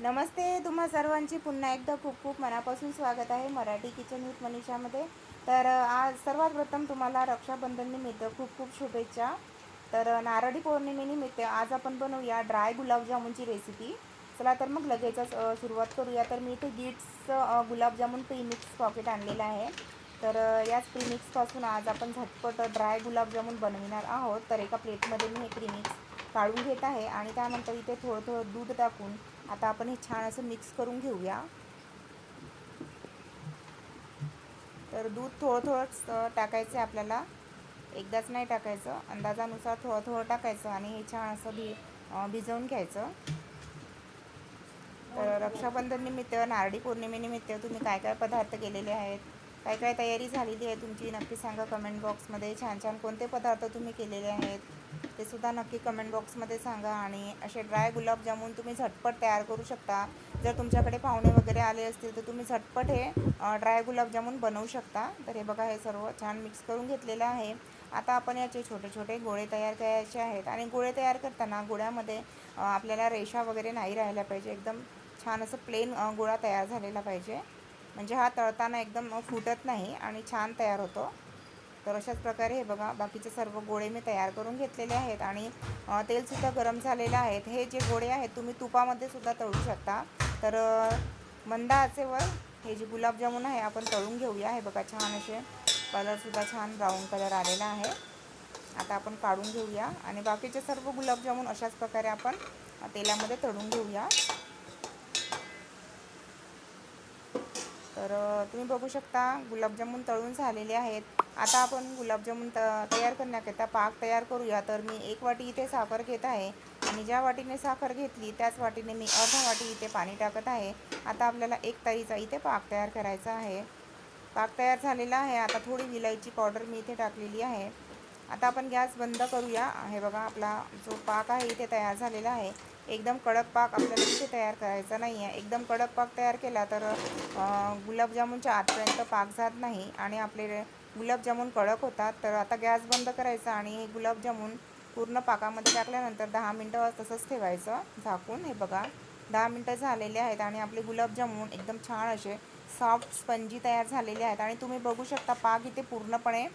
नमस्ते तुम्हा सर्वांची पुन्हा एकदा खूप खूप मनापासून स्वागत आहे मराठी किचन विथ मनीषामध्ये. तर आज सर्वात प्रथम तुम्हाला रक्षाबंधन निमित्त खूप खूप शुभेच्छा. तर नारळी पौर्णिमेनिमित्त आज आपण बनवूया ड्राय गुलाबजामुनची रेसिपी. चला तर मग लगेचच सुरुवात करूया. तर मी इथे गिट्सचं गुलाबजामुन प्रीमिक्स पॉकेट आणलेलं आहे. तर याच प्रीमिक्सपासून आज आपण झटपट ड्राय गुलाबजामुन बनविणार आहोत. तर एका प्लेटमध्ये मी हे प्रीमिक्स काढून घेत आहे आणि त्यानंतर इथे थोडं थोडं दूध टाकून आता आपण हे छान असं मिक्स करून घेऊया. तर दूध थोडं थोडंच टाकायचं आहे आपल्याला. एकदाच नाही टाकायचं. अंदाजानुसार थोडं थोडं टाकायचं आणि हे छान असं भी भिजवून घ्यायचं. तर रक्षाबंधन निमित्त नारळी पौर्णिमेनिमित्त तुम्ही काय काय पदार्थ केलेले आहेत? काय काय तयारी झालेली आहे तुमची? नक्की सांगा कमेंट बॉक्समध्ये. छान छान कोणते पदार्थ तुम्ही केलेले आहेत? सुद्धा नक्की कमेंट बॉक्समध्ये सांगा आणि असे ड्राय गुलाबजामुन तुम्ही झटपट तयार करू शकता. जर तुमच्याकडे पाहुणे वगैरे आले असतील तर तुम्ही झटपट हे ड्राय गुलाबजामुन बनवू शकता. तर हे बघा हे सर्व छान मिक्स करून घेतलेलं आहे. आता आपण याचे छोटे छोटे गोळे तयार करायचे आहेत आणि गोळे तयार करताना गोळ्यामध्ये आपल्याला रेषा वगैरे नाही राहिल्या पाहिजे. एकदम छान असं प्लेन गोळा तयार झालेला पाहिजे. म्हणजे हा तळताना एकदम फुटत नाही आणि छान तयार होतो. तर अशाच प्रकारे हे बघा बाकीचे सर्व गोळे मी तयार करून घेतलेले आहेत आणि तेलसुद्धा गरम झालेलं आहेत हे जे गोळे आहेत तुम्ही तुपामध्ये सुद्धा तळू शकता. तर अ, मंद आचेवर हे जे गुलाबजामुन आहे आपण तळून घेऊया. हे बघा छान असे कलरसुद्धा छान ब्राऊन कलर आलेला आहे. आता आपण काढून घेऊया आणि बाकीचे सर्व गुलाबजामुन अशाच प्रकारे आपण तेलामध्ये तळून घेऊया. तर तुम्ही बघू शकता गुलाबजामुन तळून झालेले आहेत. आता आपण गुलाबजामुन त तयार करण्याकरिता पाक तयार करूया. तर मी एक वाटी इथे साखर घेत आहे. आणि ज्या वाटीने साखर घेतली त्याच वाटीने मी अर्धा वाटी इथे पाणी टाकत आहे. आता आपल्याला एक तारीचा इथे पाक तयार करायचा आहे. पाक तयार झालेला आहे. आता थोडी विलायची पावडर मी इथे टाकलेली आहे. आता आपण गॅस बंद करूया. हे बघा आपला जो पाक आहे इथे तयार झालेला आहे. एकदम कडक पाक आपल्याला इथे तयार करायचा नाही आहे एकदम कडक पाक तयार केला तर गुलाबजामुनच्या आतपर्यंत पाक जात नाही आणि आपले गुलाबजामून कडक होतात तर आता गॅस बंद करायचा आणि हे पूर्ण पाकामध्ये टाकल्यानंतर दहा मिनटं तसंच ठेवायचं झाकून. हे बघा दहा मिनटं झालेले आहेत आणि आपले गुलाबजामून एकदम छान असे सॉफ्ट स्पंजी तयार झालेले आहेत. आणि तुम्ही बघू शकता पाक इथे पूर्णपणे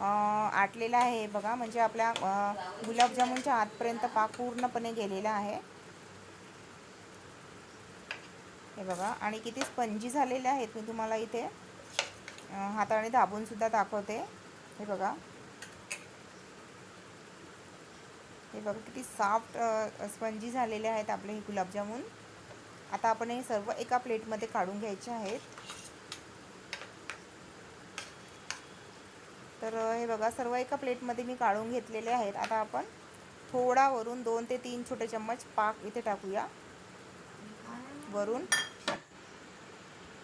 आटलेला आहे. हे बघा म्हणजे आपल्या गुलाबजामूनच्या गुलाबजामुनच्या आतपर्यंत पाक पूर्णपणे गेलेला आहे. हे बघा आणि किती स्पंजी झालेले आहेत मी तुम्हाला इथे. हाताने दाबून सुद्धा दाखवते. हे बघा. हे बघा किती सॉफ्ट स्पंजी झालेले आहेत आपले हे गुलाबजामून. आता आपण हे सर्व एका प्लेटमध्ये काढून घ्यायचे आहेत. तर हे बघा सर्व एका प्लेटमध्ये मी काढून घेतलेले आहेत. आता आपण थोडा वरून दोन ते तीन छोटे चम्मच पाक इथे टाकूया. वरून.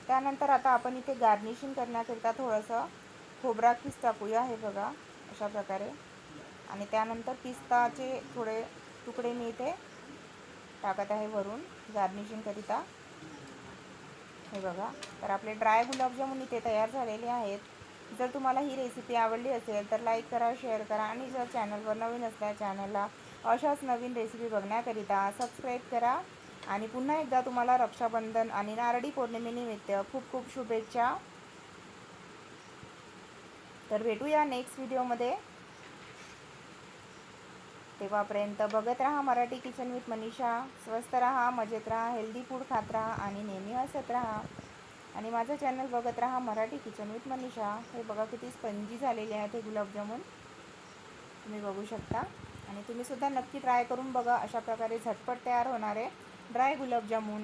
त्यानंतर आता आपण इथे गार्निशिंग करण्याकरिता थोडंसं खोबरा किस टाकूया हे बघा अशा प्रकारे. आणि त्यानंतर पिस्ताचे थोडे तुकडे मी इथे टाकत आहे वरून गार्निशिंगकरिता हे बघा तर आपले ड्राय गुलाबजामुन इथे तयार झालेले आहेत. जर तुम्हाला ही रेसिपी आवडली असेल तर लाईक करा शेअर करा आणि जर चॅनलवर नवीन असल्या चॅनलला अशाच नवीन रेसिपी बघण्याकरिता सबस्क्राईब करा. आणि पुन्हा एकदा तुम्हाला रक्षाबंधन आणि नारळी पौर्णिमेनिमित्त खूप खूप शुभेच्छा. तर भेटूया नेक्स्ट व्हिडिओमध्ये तेव्हापर्यंत बघत राहा मराठी किचन विथ मनीषा. स्वस्त राहा मजेत राहा हेल्दी फूड खात राहा आणि नेहमी हसत राहा. आणि माझं चॅनल बघत राहा मराठी किचन विथ मनीषा. हे बघा किती स्पंजी झालेले आहेत हे गुलाबजामुन तुम्ही बघू शकता. आणि तुम्ही सुद्धा नक्की ट्राय करून बघा. अशा प्रकारे झटपट तयार होणारे ड्राय गुलाबजामुन